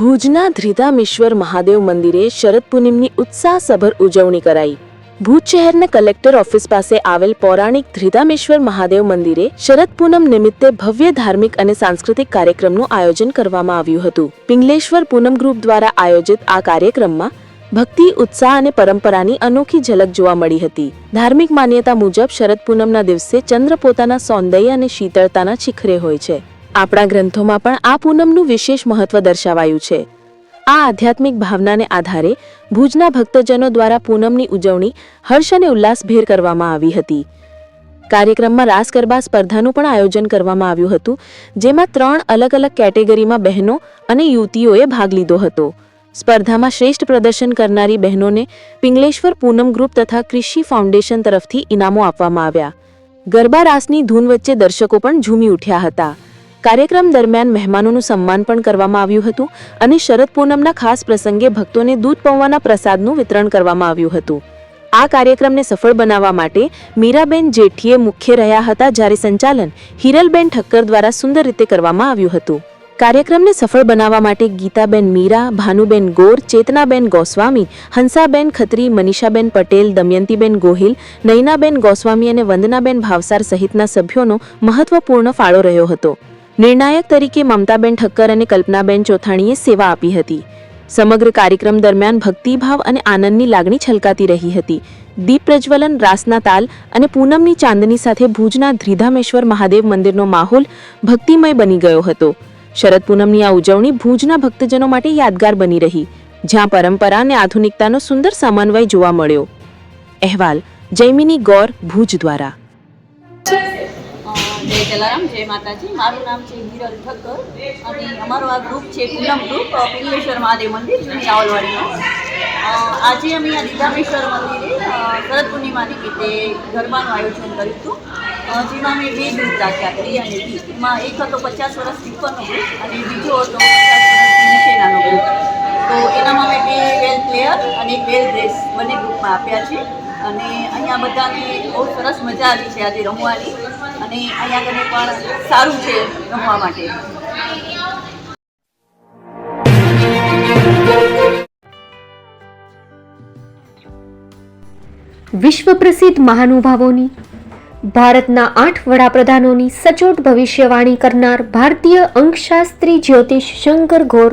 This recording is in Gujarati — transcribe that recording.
ભુજના ધ્રિધામેશ્વર મહાદેવ મંદિરે શરદ પૂનમની ઉત્સાહસભર ઉજવણી કરાઈ. ભુજ શહેરના કલેક્ટર ઓફિસ પાસે આવેલ પૌરાણિક ધ્રિધામેશ્વર મહાદેવ મંદિરે શરદ પૂનમ નિમિત્તે ભવ્ય ધાર્મિક અને સાંસ્કૃતિક કાર્યક્રમનું આયોજન કરવામાં આવ્યું હતું. પિંગલેશ્વર પૂનમ ગ્રુપ દ્વારા આયોજિત આ કાર્યક્રમમાં ભક્તિ, ઉત્સાહ અને પરંપરાની અનોખી ઝલક જોવા મળી હતી. ધાર્મિક માન્યતા મુજબ શરદ પૂનમના દિવસે ચંદ્ર પોતાના સૌંદર્ય અને શીતળતાના શિખરે હોય છે. આપણા ગ્રંથોમાં પણ આ પૂનમનું વિશેષ મહત્વ દર્શાવાયું છે. આ આધ્યાત્મિક ભાવનાને આધારે ભુજના ભક્તજનો દ્વારા પૂનમની ઉજવણી હર્ષ અને ઉલ્લાસભેર કરવામાં આવી હતી. કાર્યક્રમમાં રાસ ગરબા સ્પર્ધાનું પણ આયોજન કરવામાં આવ્યું હતું, જેમાં ત્રણ અલગ અલગ કેટેગરીમાં બહેનો અને યુવતીઓએ ભાગ લીધો હતો. સ્પર્ધામાં શ્રેષ્ઠ પ્રદર્શન કરનારી બહેનોને પિંગલેશ્વર પૂનમ ગ્રુપ તથા કૃષિ ફાઉન્ડેશન તરફથી ઇનામો આપવામાં આવ્યા. ગરબા રાસની ધૂન વચ્ચે દર્શકો પણ ઝૂમી ઉઠ્યા હતા. કાર્યક્રમ દરમિયાન મહેમાનોનું સન્માન પણ કરવામાં આવ્યું હતું અને શરદ પૂનમના ખાસ પ્રસંગે ભક્તોને દૂધ પૌવાના પ્રસાદનું વિતરણ કરવામાં આવ્યું હતું. આ કાર્યક્રમને સફળ બનાવવા માટે મીરાબેન જેઠીએ મુખ્ય રહ્યા હતા જ્યારે સંચાલન હિરલબેન ઠક્કર દ્વારા સુંદર રીતે કરવામાં આવ્યું હતું. કાર્યક્રમને સફળ બનાવવા માટે ગીતાબેન મીરા, ભાનુબેન ગોર, ચેતનાબેન ગોસ્વામી, હંસાબેન ખત્રી, મનીષાબેન પટેલ, દમયંતીબેન ગોહિલ, નૈનાબેન ગોસ્વામી અને વંદનાબેન ભાવસાર સહિતના સભ્યોનો મહત્વપૂર્ણ ફાળો રહ્યો હતો. નિર્ણાયક તરીકે મમતાબેન ઠક્કર અને કલ્પનાબેન ચોથાણીએ સેવા આપી હતી. સમગ્ર કાર્યક્રમ દરમિયાન ભક્તિભાવ અને આનંદની લાગણી છલકાતી રહી હતી. દીપ પ્રજ્વલન, રાસના તાલ અને પૂનમની ચાંદની સાથે ભુજના ધ્રિધામેશ્વર મહાદેવ મંદિરનો માહોલ ભક્તિમય બની ગયો હતો. શરદ પૂનમની આ ઉજવણી ભુજના ભક્તજનો માટે યાદગાર બની રહી, જ્યાં પરંપરા અને આધુનિકતાનો સુંદર સમન્વય જોવા મળ્યો. અહેવાલ જૈમિની ગૌર, ભુજ દ્વારા. જય જલારામ, જય માતાજી. મારું નામ છે હિરલ ઠક્કર અને અમારો આ ગ્રુપ છે પૂનમ ગ્રુપ પિલ્લેશ્વર મહાદેવ મંદિર, જૂની આવલવાડીનો આજે અમે આ દીધામેશ્વર મંદિરે શરદ પૂર્ણિમા નિમિત્તે ગરબાનું આયોજન કર્યું હતું. જેમાં અમે બે ગ્રુપ રાખ્યા હતી અને એમાં એક હતો પચાસ વર્ષ ઉપરનો ગ્રુપ અને બીજો હતો નીચેનાનો ગ્રુપ તો એનામાં અમે બે વેલ પ્લેયર અને એક વેલ ડ્રેસ બંને ગ્રુપમાં આપ્યા છે. અને અહીંયા બધાને બહુ સરસ મજા આવી છે આજે રમવાની. અને અહીંયા કને પણ સારું છે રમવા માટે. વિશ્વ પ્રસિદ્ધ મહાનુભાવોની, ભારતના આઠ વડાપ્રધાનોની સચોટ ભવિષ્યવાણી કરનાર ભારતીય અંકશાસ્ત્રી જ્યોતિષ શંકર ઘોર